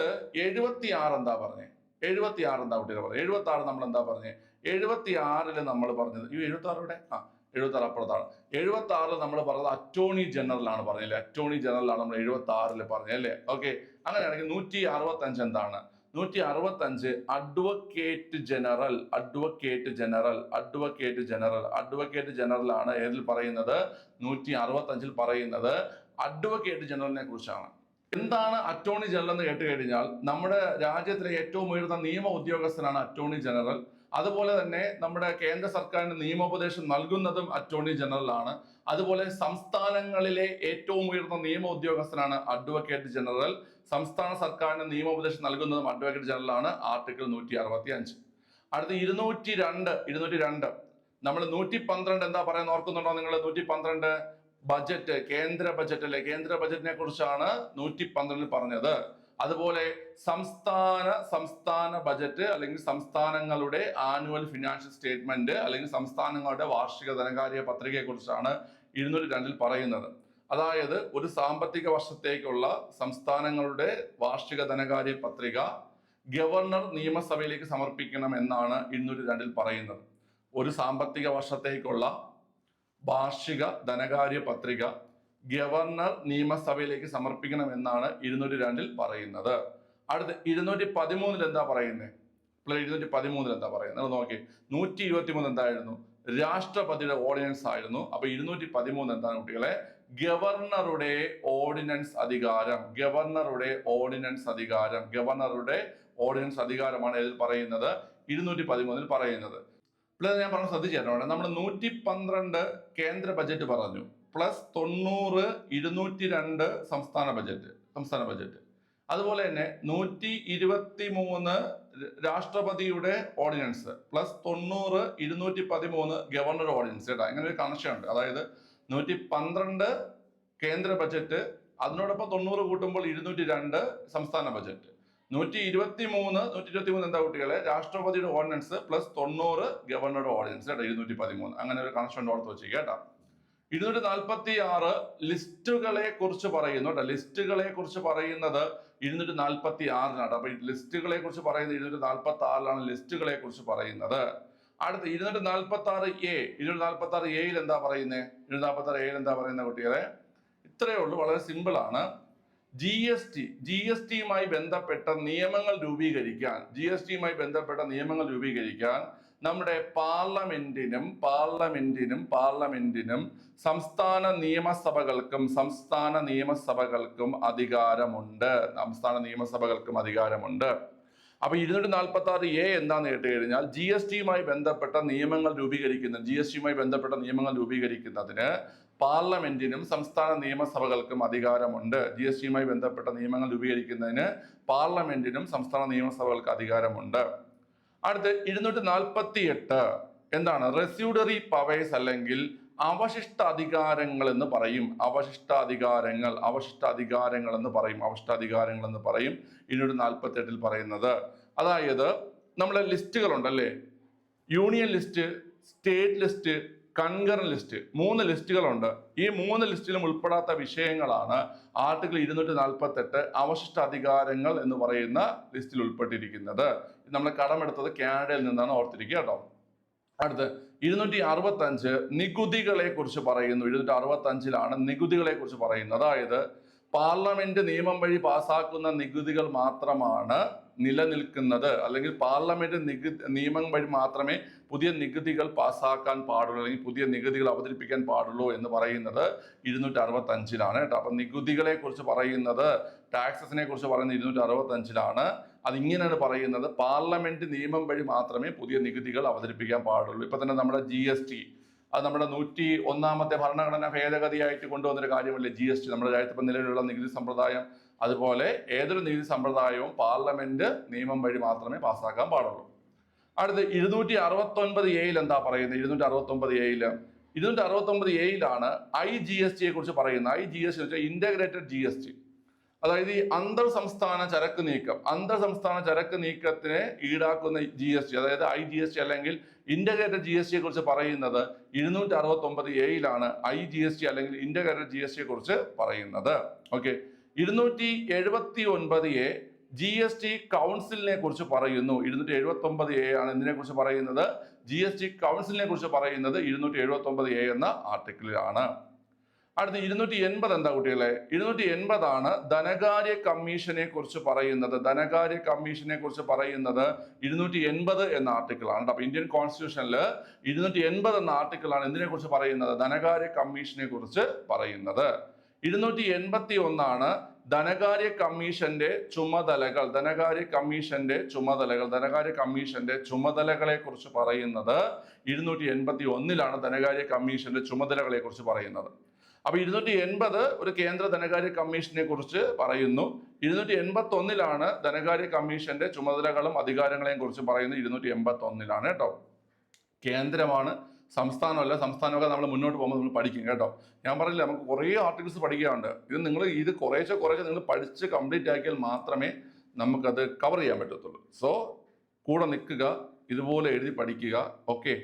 എഴുപത്തി ആറ് എന്താ പറഞ്ഞേ? എഴുപത്തി ആറ് എന്താ കുട്ടികളെ പറഞ്ഞത് എഴുപത്തി ആറ് നമ്മൾ എന്താ പറഞ്ഞേ? എഴുപത്തി ആറിൽ നമ്മൾ പറഞ്ഞത് ഈ എഴുപത്തി ആറ് ഇവിടെ ആ എഴുപത്തി ആറ് അപ്പുറത്താണ്. എഴുപത്തി ആറിൽ നമ്മൾ പറഞ്ഞത് അറ്റോർണി ജനറലാണ് പറഞ്ഞത് അറ്റോർണി ജനറലാണ് നമ്മൾ എഴുപത്തി ആറിൽ പറഞ്ഞത് അല്ലേ? ഓക്കെ. അങ്ങനെയാണെങ്കിൽ നൂറ്റി അറുപത്തി അഞ്ച് എന്താണ്? നൂറ്റി അറുപത്തി അഞ്ച് advocate general advocate general advocate general advocate general ആണ് ഏതിൽ പറയുന്നത്? നൂറ്റി അറുപത്തി അഞ്ചിൽ പറയുന്നത് അഡ്വക്കേറ്റ് ജനറലിനെ കുറിച്ചാണ്. എന്താണ് അറ്റോർണി ജനറൽ എന്ന് കേട്ട് കഴിഞ്ഞാൽ നമ്മുടെ രാജ്യത്തിലെ ഏറ്റവും ഉയർന്ന നിയമ ഉദ്യോഗസ്ഥനാണ് അറ്റോർണി ജനറൽ. അതുപോലെ തന്നെ നമ്മുടെ കേന്ദ്ര സർക്കാരിന് നിയമോപദേശം നൽകുന്നതും അറ്റോർണി ജനറൽ ആണ് അതുപോലെ സംസ്ഥാനങ്ങളിലെ ഏറ്റവും ഉയർന്ന നിയമ ഉദ്യോഗസ്ഥനാണ് അഡ്വക്കേറ്റ് ജനറൽ. സംസ്ഥാന സർക്കാരിന് നിയമോപദേശം നൽകുന്നതും അഡ്വക്കേറ്റ് ജനറൽ ആണ് ആർട്ടിക്കിൾ നൂറ്റി അറുപത്തി അഞ്ച് അടുത്ത ഇരുന്നൂറ്റി രണ്ട് ഇരുന്നൂറ്റി രണ്ട് നമ്മൾ നൂറ്റി പന്ത്രണ്ട് എന്താ പറയാൻ ഓർക്കുന്നുണ്ടോ നിങ്ങൾ നൂറ്റി പന്ത്രണ്ട് ബജറ്റ് കേന്ദ്ര ബജറ്റ് അല്ലെ? കേന്ദ്ര ബജറ്റിനെ കുറിച്ചാണ് നൂറ്റി പന്ത്രണ്ടിൽ പറഞ്ഞത്. അതുപോലെ സംസ്ഥാന സംസ്ഥാന ബജറ്റ് അല്ലെങ്കിൽ സംസ്ഥാനങ്ങളുടെ ആനുവൽ ഫിനാൻഷ്യൽ സ്റ്റേറ്റ്മെന്റ് അല്ലെങ്കിൽ സംസ്ഥാനങ്ങളുടെ വാർഷിക ധനകാര്യ പത്രികയെ കുറിച്ചാണ് ഇരുന്നൂറ്റി രണ്ടിൽ പറയുന്നത്. അതായത് ഒരു സാമ്പത്തിക വർഷത്തേക്കുള്ള സംസ്ഥാനങ്ങളുടെ വാർഷിക ധനകാര്യ പത്രിക ഗവർണർ നിയമസഭയിലേക്ക് സമർപ്പിക്കണം എന്നാണ് ഇരുന്നൂറ്റി രണ്ടിൽ പറയുന്നത്. ഒരു സാമ്പത്തിക വർഷത്തേക്കുള്ള വാർഷിക ധനകാര്യ പത്രിക ഗവർണർ നിയമസഭയിലേക്ക് സമർപ്പിക്കണമെന്നാണ് ഇരുന്നൂറ്റി രണ്ടിൽ പറയുന്നത്. അടുത്ത് ഇരുന്നൂറ്റി പതിമൂന്നിൽ എന്താ പറയുന്നത് ഇപ്പോൾ ഇരുന്നൂറ്റി പതിമൂന്നിൽ എന്താ പറയുന്നത് നോക്കി. നൂറ്റി ഇരുപത്തി മൂന്ന് എന്തായിരുന്നു? രാഷ്ട്രപതിയുടെ ഓർഡിനൻസ് ആയിരുന്നു. അപ്പൊ ഇരുന്നൂറ്റി പതിമൂന്ന് എന്താണ് കുട്ടികളെ? ഗവർണറുടെ ഓർഡിനൻസ് അധികാരം. ഗവർണറുടെ ഓർഡിനൻസ് അധികാരം. ഗവർണറുടെ ഓർഡിനൻസ് അധികാരമാണ് ഇതിൽ പറയുന്നത്? ഇരുന്നൂറ്റി പതിമൂന്നിൽ പറയുന്നത്. പിള്ളേർ ഞാൻ പറഞ്ഞ ശ്രദ്ധിച്ചേട്ടോ നമ്മൾ നൂറ്റി പന്ത്രണ്ട് കേന്ദ്ര ബജറ്റ് പറഞ്ഞു. പ്ലസ് തൊണ്ണൂറ് ഇരുന്നൂറ്റി രണ്ട് സംസ്ഥാന ബജറ്റ് സംസ്ഥാന ബജറ്റ് അതുപോലെ തന്നെ നൂറ്റി ഇരുപത്തി മൂന്ന് രാഷ്ട്രപതിയുടെ ഓർഡിനൻസ് പ്ലസ് തൊണ്ണൂറ് ഇരുന്നൂറ്റി പതിമൂന്ന് ഗവർണർ ഓർഡിനൻസ് കേട്ടോ. ഇങ്ങനെ ഒരു കണക്ഷൻ ഉണ്ട്. അതായത് നൂറ്റി പന്ത്രണ്ട് കേന്ദ്ര ബജറ്റ് അതിനോടൊപ്പം തൊണ്ണൂറ് കൂട്ടുമ്പോൾ ഇരുന്നൂറ്റി രണ്ട് സംസ്ഥാന ബജറ്റ് നൂറ്റി ഇരുപത്തി മൂന്ന് നൂറ്റി ഇരുപത്തി മൂന്ന് എന്താ കുട്ടികളെ? രാഷ്ട്രപതിയുടെ ഓർഡിനൻസ് പ്ലസ് തൊണ്ണൂറ് ഗവർണറുടെ ഓർഡിനൻസ് കേട്ടോ ഇരുന്നൂറ്റി പതിമൂന്ന് അങ്ങനെ ഒരു കണക്ഷൻ ഓർത്ത് വെച്ച് കേട്ടോ. ഇരുന്നൂറ്റി നാൽപ്പത്തി ആറ് ലിസ്റ്റുകളെ കുറിച്ച് പറയുന്നു കേട്ടോ. ലിസ്റ്റുകളെ കുറിച്ച് പറയുന്നത് ഇരുന്നൂറ്റി നാൽപ്പത്തി ആറിനാണ് അപ്പൊ ലിസ്റ്റുകളെ കുറിച്ച് പറയുന്നത് ഇരുന്നൂറ്റി നാൽപ്പത്തി ആറിലാണ് ലിസ്റ്റുകളെ കുറിച്ച് പറയുന്നത്. അടുത്ത ഇരുന്നൂറ്റി നാൽപ്പത്തി ആറ് എ ഇരുന്നൂറ്റി നാൽപ്പത്തി ആറ് എയിൽ എന്താ പറയുന്നത് ഇരുന്നൂറ്റി നാൽപ്പത്തി ആറ് എയിൽ എന്താ പറയുന്നത് കുട്ടികളെ? ഇത്രയേ ഉള്ളൂ. വളരെ സിമ്പിൾ ആണ്. G S T G S ടിയുമായി ബന്ധപ്പെട്ട നിയമങ്ങൾ രൂപീകരിക്കാൻ ജി എസ് ടിയുമായി ബന്ധപ്പെട്ട നിയമങ്ങൾ രൂപീകരിക്കാൻ നമ്മുടെ പാർലമെന്റിനും പാർലമെന്റിനും പാർലമെന്റിനും സംസ്ഥാന നിയമസഭകൾക്കും സംസ്ഥാന നിയമസഭകൾക്കും അധികാരമുണ്ട്. സംസ്ഥാന നിയമസഭകൾക്കും അധികാരമുണ്ട്. അപ്പൊ ഇരുന്നൂറ്റി നാൽപ്പത്തി ആറ് എ എന്താന്ന് കേട്ട് കഴിഞ്ഞാൽ ജി എസ് ടിയുമായി ബന്ധപ്പെട്ട നിയമങ്ങൾ രൂപീകരിക്കുന്ന ജി എസ് ടിയുമായി ബന്ധപ്പെട്ട നിയമങ്ങൾ രൂപീകരിക്കുന്നതിന് പാർലമെന്റിനും സംസ്ഥാന നിയമസഭകൾക്കും അധികാരമുണ്ട്. ജി എസ് ടിയുമായി ബന്ധപ്പെട്ട നിയമങ്ങൾ രൂപീകരിക്കുന്നതിന് പാർലമെന്റിനും സംസ്ഥാന നിയമസഭകൾക്ക് അധികാരമുണ്ട്. അടുത്ത് ഇരുന്നൂറ്റി നാൽപ്പത്തി എട്ട് എന്താണ്? റെസ്യൂഡറി പവേഴ്സ് അല്ലെങ്കിൽ അവശിഷ്ട അധികാരങ്ങൾ എന്ന് പറയും. അവശിഷ്ട അധികാരങ്ങൾ അവശിഷ്ട അധികാരങ്ങൾ എന്ന് പറയും. അവശിഷ്ട അധികാരങ്ങൾ എന്ന് പറയും. ഇരുന്നൂറ്റി നാൽപ്പത്തി എട്ടിൽ പറയുന്നത്. അതായത് നമ്മളെ ലിസ്റ്റുകളുണ്ടല്ലേ union list state list concurrent list. മൂന്ന് ലിസ്റ്റുകളുണ്ട്. ഈ മൂന്ന് ലിസ്റ്റിലും ഉൾപ്പെടാത്ത വിഷയങ്ങളാണ് ആർട്ടിക്കിൾ ഇരുന്നൂറ്റി നാൽപ്പത്തെട്ട് അവശിഷ്ട അധികാരങ്ങൾ എന്ന് പറയുന്ന ലിസ്റ്റിൽ ഉൾപ്പെട്ടിരിക്കുന്നത്. നമ്മൾ കടമെടുത്തത് കാനഡയിൽ നിന്നാണ് ഓർത്തിരിക്കുക കേട്ടോ. അടുത്ത് ഇരുന്നൂറ്റി അറുപത്തി അഞ്ച് നികുതികളെ കുറിച്ച് പറയുന്നു. ഇരുന്നൂറ്റി അറുപത്തി അഞ്ചിലാണ് നികുതികളെ കുറിച്ച് പറയുന്നത്. അതായത് പാർലമെന്റ് നിയമം വഴി പാസാക്കുന്ന നികുതികൾ മാത്രമാണ് നിലനിൽക്കുന്നത് അല്ലെങ്കിൽ പാർലമെന്റ് നികുതി നിയമം വഴി മാത്രമേ പുതിയ നികുതികൾ പാസ്സാക്കാൻ പാടുള്ളൂ അല്ലെങ്കിൽ പുതിയ നികുതികൾ അവതരിപ്പിക്കാൻ പാടുള്ളൂ എന്ന് പറയുന്നത് ഇരുന്നൂറ്റി അറുപത്തി അഞ്ചിലാണ് കേട്ടോ. അപ്പൊ നികുതികളെ കുറിച്ച് പറയുന്നത് ടാക്സസിനെ കുറിച്ച് പറയുന്നത് ഇരുന്നൂറ്റി അറുപത്തി അഞ്ചിലാണ് അതിങ്ങനെയാണ് പറയുന്നത്. പാർലമെന്റ് നിയമം വഴി മാത്രമേ പുതിയ നികുതികൾ അവതരിപ്പിക്കാൻ പാടുള്ളൂ. ഇപ്പൊ തന്നെ നമ്മുടെ ജി എസ് ടി അത് നമ്മുടെ നൂറ്റി ഒന്നാമത്തെ ഭരണഘടന ഭേദഗതിയായിട്ട് കൊണ്ടുവന്നൊരു കാര്യമല്ലേ ജി എസ് ടി? നമ്മുടെ രാജ്യത്ത് ഇപ്പം നിലവിലുള്ള നികുതി സമ്പ്രദായം അതുപോലെ ഏതൊരു നീതി സമ്പ്രദായവും പാർലമെന്റ് നിയമം വഴി മാത്രമേ പാസ്സാക്കാൻ പാടുള്ളൂ. അടുത്ത് ഇരുന്നൂറ്റി അറുപത്തൊൻപത് എയിൽ എന്താ പറയുന്നത്? ഇരുന്നൂറ്റി അറുപത്തൊൻപത് എയിൽ ഇരുന്നൂറ്റി അറുപത്തൊൻപത് എയിലാണ് ഐ ജി എസ് ടിയെ കുറിച്ച് പറയുന്നത്. ഐ ജി എസ് ടി വെച്ചാൽ ഇന്റഗ്രേറ്റഡ് ജി എസ് ടി അതായത് ഈ അന്തർ സംസ്ഥാന ചരക്ക് നീക്കം. അന്തർ സംസ്ഥാന ചരക്ക് നീക്കത്തിനെ ഈടാക്കുന്ന ജി എസ് ടി അതായത് ഐ ജി എസ് ടി അല്ലെങ്കിൽ ഇന്റഗ്രേറ്റഡ് ജി എസ് ടിയെ കുറിച്ച് പറയുന്നത് ഇരുന്നൂറ്റി അറുപത്തി എയിലാണ് ഐ ജി എസ് ടി അല്ലെങ്കിൽ ഇന്റഗ്രേറ്റഡ് ജി എസ് ടിയെ കുറിച്ച് പറയുന്നത്. ഓക്കെ ഇരുന്നൂറ്റി എഴുപത്തി ഒൻപത് എ ജി എസ് ടി കൗൺസിലിനെ കുറിച്ച് പറയുന്നു. ഇരുന്നൂറ്റി എഴുപത്തി ഒമ്പത് എ ആണ് ഇതിനെ കുറിച്ച് പറയുന്നത്? ജി എസ് ടി കൗൺസിലിനെ കുറിച്ച് പറയുന്നത് ഇരുന്നൂറ്റി എഴുപത്തി ഒമ്പത് എ എന്ന ആർട്ടിക്കിളിലാണ് അടുത്ത ഇരുന്നൂറ്റി എൺപത് എന്താ കുട്ടികളെ? ഇരുന്നൂറ്റി എൺപതാണ് ധനകാര്യ കമ്മീഷനെ കുറിച്ച് പറയുന്നത്. ധനകാര്യ കമ്മീഷനെ കുറിച്ച് പറയുന്നത് ഇരുന്നൂറ്റി എൺപത് എന്ന ആർട്ടിക്കിളാണ് അപ്പൊ ഇന്ത്യൻ കോൺസ്റ്റിറ്റ്യൂഷനിൽ ഇരുന്നൂറ്റി എൺപത് എന്ന ആർട്ടിക്കിളാണ് എന്തിനെ കുറിച്ച് പറയുന്നത്? ധനകാര്യ കമ്മീഷനെ കുറിച്ച് പറയുന്നത്. ഇരുന്നൂറ്റി എൺപത്തി ഒന്നാണ് ധനകാര്യ കമ്മീഷന്റെ ചുമതലകൾ. ധനകാര്യ കമ്മീഷന്റെ ചുമതലകൾ. ധനകാര്യ കമ്മീഷന്റെ ചുമതലകളെ കുറിച്ച് പറയുന്നത് ഇരുന്നൂറ്റി എൺപത്തി ഒന്നിലാണ് ധനകാര്യ കമ്മീഷന്റെ ചുമതലകളെ കുറിച്ച് പറയുന്നത്. അപ്പൊ ഇരുന്നൂറ്റി എൺപത് ഒരു കേന്ദ്ര ധനകാര്യ കമ്മീഷനെ കുറിച്ച് പറയുന്നു. ഇരുന്നൂറ്റി എൺപത്തി ഒന്നിലാണ് ധനകാര്യ കമ്മീഷന്റെ ചുമതലകളും അധികാരങ്ങളെയും കുറിച്ച് പറയുന്നത്. ഇരുന്നൂറ്റി എൺപത്തി ഒന്നിലാണ് കേട്ടോ. കേന്ദ്രമാണ് സംസ്ഥാനമല്ല സംസ്ഥാനമൊക്കെ നമ്മൾ മുന്നോട്ട് പോകുമ്പോൾ നമ്മൾ പഠിക്കും കേട്ടോ. ഞാൻ പറഞ്ഞില്ല നമുക്ക് കുറേ ആർട്ടിക്കിൾസ് പഠിക്കാനുണ്ട്. ഇത് നിങ്ങൾ ഇത് കുറേശ്ശെ കുറേശ്ശെ നിങ്ങൾ പഠിച്ച് കംപ്ലീറ്റ് ആക്കിയാൽ മാത്രമേ നമുക്കത് കവർ ചെയ്യാൻ പറ്റത്തുള്ളൂ. സോ കൂടെ നിൽക്കുക ഇതുപോലെ എഴുതി പഠിക്കുക ഓക്കെ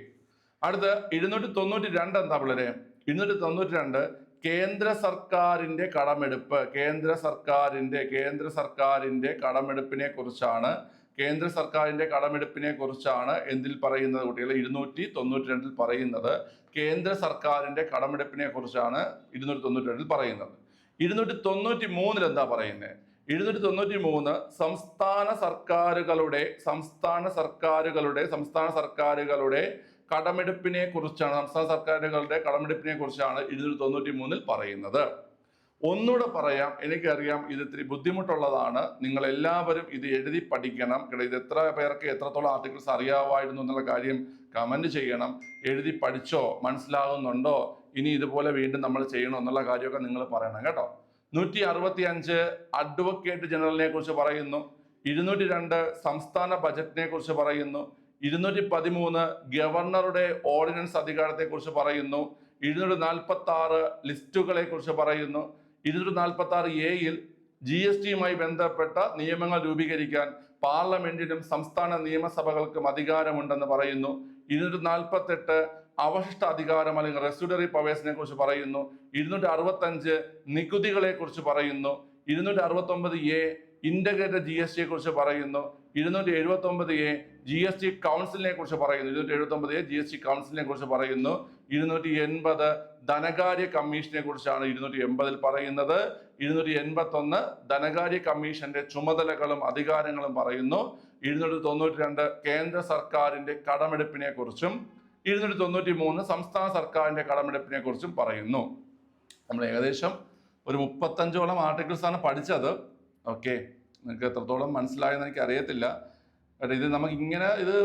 അടുത്ത ഇരുന്നൂറ്റി തൊണ്ണൂറ്റി രണ്ട് എന്താ പിള്ളേരെ? ഇരുന്നൂറ്റി തൊണ്ണൂറ്റി രണ്ട് കേന്ദ്ര സർക്കാരിന്റെ കടമെടുപ്പ്. കേന്ദ്ര സർക്കാരിന്റെ കേന്ദ്ര സർക്കാരിന്റെ കടമെടുപ്പിനെ കുറിച്ചാണ് കേന്ദ്ര സർക്കാരിന്റെ കടമെടുപ്പിനെ കുറിച്ചാണ് എന്തിൽ പറയുന്നത് കുട്ടികൾ ഇരുന്നൂറ്റി തൊണ്ണൂറ്റി രണ്ടിൽ പറയുന്നത് കേന്ദ്ര സർക്കാരിന്റെ കടമെടുപ്പിനെ കുറിച്ചാണ് ഇരുന്നൂറ്റി തൊണ്ണൂറ്റി രണ്ടിൽ പറയുന്നത്. ഇരുന്നൂറ്റി തൊണ്ണൂറ്റി മൂന്നിൽ എന്താ പറയുന്നത് ഇരുന്നൂറ്റി തൊണ്ണൂറ്റി മൂന്ന് സംസ്ഥാന സർക്കാരുകളുടെ സംസ്ഥാന സർക്കാരുകളുടെ സംസ്ഥാന സർക്കാരുകളുടെ കടമെടുപ്പിനെ കുറിച്ചാണ് സംസ്ഥാന സർക്കാരുകളുടെ കടമെടുപ്പിനെ കുറിച്ചാണ് ഇരുന്നൂറ്റി തൊണ്ണൂറ്റി മൂന്നിൽ പറയുന്നത്. ഒന്നുകൂടെ പറയാം. എനിക്കറിയാം ഇത് ഇത്തിരി ബുദ്ധിമുട്ടുള്ളതാണ്. നിങ്ങൾ എല്ലാവരും ഇത് എഴുതി പഠിക്കണം. ഇത് എത്ര പേർക്ക് എത്രത്തോളം ആർട്ടിക്കിൾസ് അറിയാമായിരുന്നു എന്നുള്ള കാര്യം കമന്റ് ചെയ്യണം. എഴുതി പഠിച്ചോ മനസ്സിലാകുന്നുണ്ടോ ഇനി ഇതുപോലെ വീണ്ടും നമ്മൾ ചെയ്യണോ എന്നുള്ള കാര്യമൊക്കെ നിങ്ങൾ പറയണം കേട്ടോ. നൂറ്റി അറുപത്തി അഞ്ച് അഡ്വക്കേറ്റ് ജനറലിനെ കുറിച്ച് പറയുന്നു. ഇരുന്നൂറ്റി രണ്ട് സംസ്ഥാന ബജറ്റിനെ കുറിച്ച് പറയുന്നു. ഇരുന്നൂറ്റി പതിമൂന്ന് ഗവർണറുടെ ഓർഡിനൻസ് അധികാരത്തെക്കുറിച്ച് പറയുന്നു. ഇരുന്നൂറ്റി നാൽപ്പത്തി ആറ് ലിസ്റ്റുകളെ കുറിച്ച് പറയുന്നു. ഇരുന്നൂറ്റി നാൽപ്പത്തി ആറ് എയിൽ ജി എസ് ടിയുമായി ബന്ധപ്പെട്ട നിയമങ്ങൾ രൂപീകരിക്കാൻ പാർലമെന്റിനും സംസ്ഥാന നിയമസഭകൾക്കും അധികാരമുണ്ടെന്ന് പറയുന്നു. ഇരുന്നൂറ്റി നാൽപ്പത്തെട്ട് അവശിഷ്ട അധികാരം അല്ലെങ്കിൽ റെസിഡറി പവേഴ്സിനെ കുറിച്ച് പറയുന്നു. ഇരുന്നൂറ്റി അറുപത്തി അഞ്ച് നികുതികളെ കുറിച്ച് പറയുന്നു. ഇരുന്നൂറ്റി അറുപത്തി ഒമ്പത് എ ഇന്റഗ്രേറ്റഡ് ജി എസ് ടിയെ കുറിച്ച് പറയുന്നു. ഇരുന്നൂറ്റി എഴുപത്തി ഒമ്പത് എ ജി എസ് ടി കൗൺസിലിനെ കുറിച്ച് പറയുന്നു. ഇരുന്നൂറ്റി എഴുപത്തി ഒമ്പത് എ ജി എസ് ടി കൗൺസിലിനെ കുറിച്ച് പറയുന്നു. ഇരുന്നൂറ്റി എൺപത് ധനകാര്യ കമ്മീഷനെ കുറിച്ചാണ് ഇരുന്നൂറ്റി എൺപതിൽ പറയുന്നത്. ഇരുന്നൂറ്റി എൺപത്തി ഒന്ന് ധനകാര്യ കമ്മീഷന്റെ ചുമതലകളും അധികാരങ്ങളും പറയുന്നു. ഇരുന്നൂറ്റി തൊണ്ണൂറ്റി രണ്ട് കേന്ദ്ര സർക്കാരിന്റെ കടമെടുപ്പിനെ കുറിച്ചും ഇരുന്നൂറ്റി തൊണ്ണൂറ്റി മൂന്ന് സംസ്ഥാന സർക്കാരിന്റെ കടമെടുപ്പിനെ കുറിച്ചും പറയുന്നു. നമ്മൾ ഏകദേശം ഒരു മുപ്പത്തഞ്ചോളം ആർട്ടിക്കിൾസ് ആണ് പഠിച്ചത്. ഓക്കെ. നിങ്ങൾക്ക് എത്രത്തോളം മനസ്സിലായെന്ന് എനിക്ക് അറിയത്തില്ല ഇത് നമുക്ക് ഇങ്ങനെ ഇത്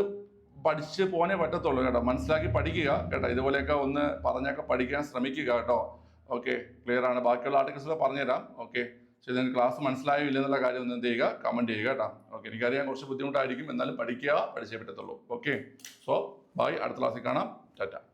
പഠിച്ച് പോകാനേ പറ്റത്തുള്ളൂ കേട്ടോ. മനസ്സിലാക്കി പഠിക്കുക കേട്ടോ. ഇതുപോലെയൊക്കെ ഒന്ന് പറഞ്ഞൊക്കെ പഠിക്കാൻ ശ്രമിക്കുക കേട്ടോ. ഓക്കെ ക്ലിയർ ആണ്. ബാക്കിയുള്ള ആർട്ടിക്കിൾസ് പറഞ്ഞുതരാം. ഓക്കെ പക്ഷേ ക്ലാസ് മനസ്സിലായോ ഇല്ലെന്നുള്ള കാര്യം ഒന്ന് എന്ത് ചെയ്യുക കമന്റ് ചെയ്യുക കേട്ടോ. ഓക്കെ എനിക്കറിയാം കുറച്ച് ബുദ്ധിമുട്ടായിരിക്കും. എന്നാലും പഠിക്കുക പഠിച്ചേ പറ്റത്തുള്ളൂ. ഓക്കെ സോ ബൈ അടുത്ത ക്ലാസ്സിൽ കാണാം. ടാറ്റ